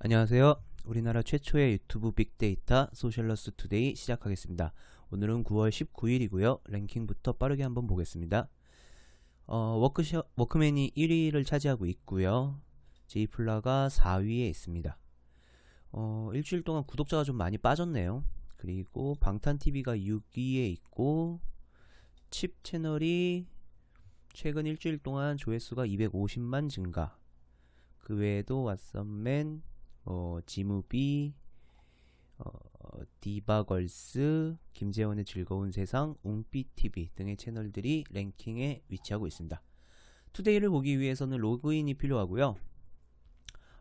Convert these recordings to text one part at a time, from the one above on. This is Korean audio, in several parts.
안녕하세요. 우리나라 최초의 유튜브 빅데이터 소셜러스 투데이 시작하겠습니다. 오늘은 9월 19일이고요. 랭킹부터 빠르게 한번 보겠습니다. 어, 워크셔, 워크맨이 1위를 차지하고 있고요. 제이플라가 4위에 있습니다. 어, 일주일 동안 구독자가 좀 많이 빠졌네요. 그리고 방탄TV가 6위에 있고 칩 채널이 최근 일주일 동안 조회수가 250만 증가 그 외에도 왓썸맨, 어, 지무비, 어, 디바걸스, 김재원의 즐거운 세상, 웅삐TV 등의 채널들이 랭킹에 위치하고 있습니다. 투데이를 보기 위해서는 로그인이 필요하고요.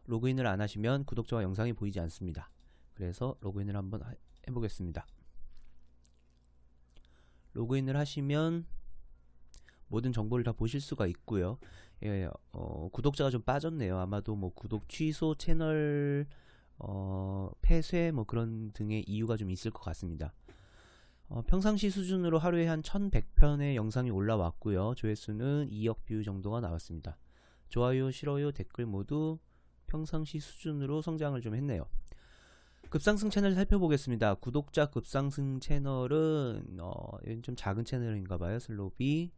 로그인을 안 하시면 구독자와 영상이 보이지 않습니다. 그래서 로그인을 한번 하- 해보겠습니다. 로그인을 하시면 모든 정보를 다 보실 수가 있고요. 예, 어, 구독자가 좀 빠졌네요. 아마도 뭐 구독 취소, 채널 어, 폐쇄 뭐 그런 등의 이유가 좀 있을 것 같습니다. 어, 평상시 수준으로 하루에 한 1100편의 영상이 올라왔고요. 조회수는 2억 뷰 정도가 나왔습니다. 좋아요, 싫어요, 댓글 모두 평상시 수준으로 성장을 좀 했네요. 급상승 채널 살펴보겠습니다. 구독자 급상승 채널은 어, 좀 작은 채널인가 봐요. 슬로비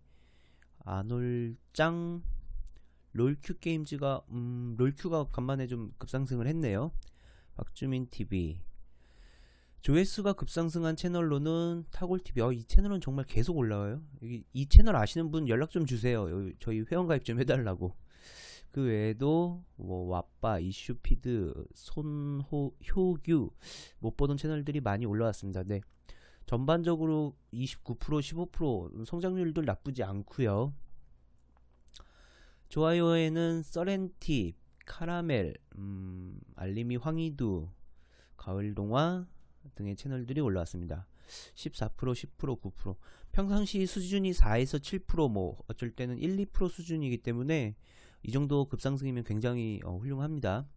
아놀짱 롤큐 게임즈가 음, 롤큐가 간만에 좀 급상승을 했네요. 박주민 TV 조회수가 급상승한 채널로는 타골 TV. 어, 이 채널은 정말 계속 올라와요. 이, 이 채널 아시는 분 연락 좀 주세요. 저희 회원 가입 좀 해달라고. 그 외에도 뭐 왓빠, 이슈피드, 손호, 효규 못 보던 채널들이 많이 올라왔습니다. 네. 전반적으로 29% 15% 성장률도 나쁘지 않고요. 좋아요에는 써렌티, 카라멜, 음, 알림이 황희두, 가을동화 등의 채널들이 올라왔습니다. 14%, 10%, 9%. 평상시 수준이 4에서 7%뭐 어쩔 때는 1, 2% 수준이기 때문에 이 정도 급상승이면 굉장히 어, 훌륭합니다.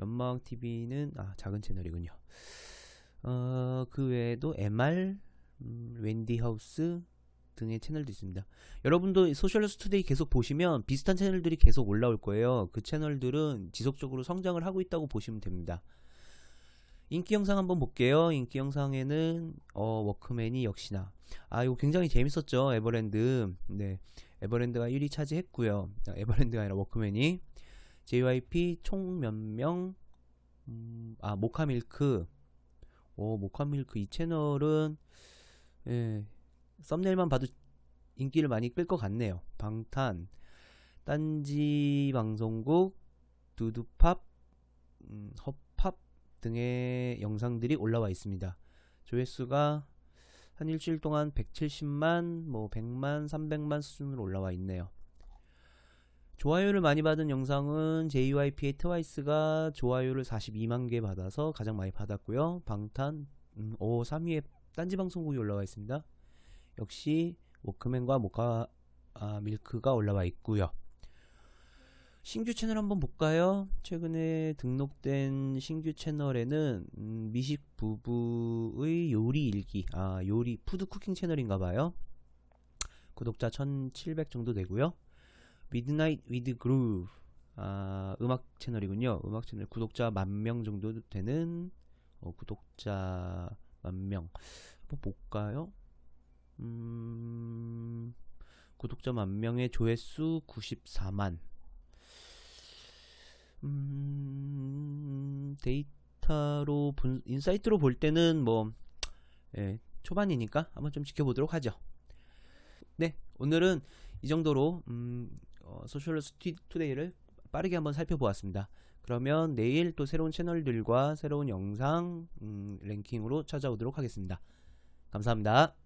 연마왕 TV는 아, 작은 채널이군요. 어, 그 외에도 MR, 음, 웬디 하우스 등의 채널도 있습니다. 여러분도 소셜러스 투데이 계속 보시면 비슷한 채널들이 계속 올라올 거예요. 그 채널들은 지속적으로 성장을 하고 있다고 보시면 됩니다. 인기 영상 한번 볼게요. 인기 영상에는 어, 워크맨이 역시나 아 이거 굉장히 재밌었죠. 에버랜드. 네. 에버랜드가 1위 차지했고요. 아, 에버랜드가 아니라 워크맨이 JYP 총 몇 명? 음, 아 모카밀크. 오 모카밀크 이 채널은 예, 썸네일만 봐도 인기를 많이 끌 것 같네요. 방탄, 딴지 방송국, 두두팝, 음, 헛팝 등의 영상들이 올라와 있습니다. 조회수가 한 일주일 동안 170만, 뭐 100만, 300만 수준으로 올라와 있네요. 좋아요를 많이 받은 영상은 JYP의 트와이스가 좋아요를 42만 개 받아서 가장 많이 받았고요. 방탄, 음, 오 3위에 딴지 방송국이 올라와 있습니다. 역시 워크맨과 모카 아, 밀크가 올라와 있고요. 신규 채널 한번 볼까요? 최근에 등록된 신규 채널에는 음, 미식 부부의 요리 일기, 아 요리 푸드 쿠킹 채널인가 봐요. 구독자 1,700 정도 되고요. 미드나잇 위드 그루브 아, 음악 채널이군요. 음악 채널 구독자 만 명 정도 되는 어, 구독자 만 명. 한번 볼까요? 음, 구독자 만 명의 조회수 94만. 음, 데이터로 분, 인사이트로 볼 때는 뭐 예, 초반이니까 한번 좀 지켜보도록 하죠. 네, 오늘은 이 정도로 음, 어, 소셜러스 투데이를 빠르게 한번 살펴보았습니다. 그러면 내일 또 새로운 채널들과 새로운 영상 음, 랭킹으로 찾아오도록 하겠습니다. 감사합니다.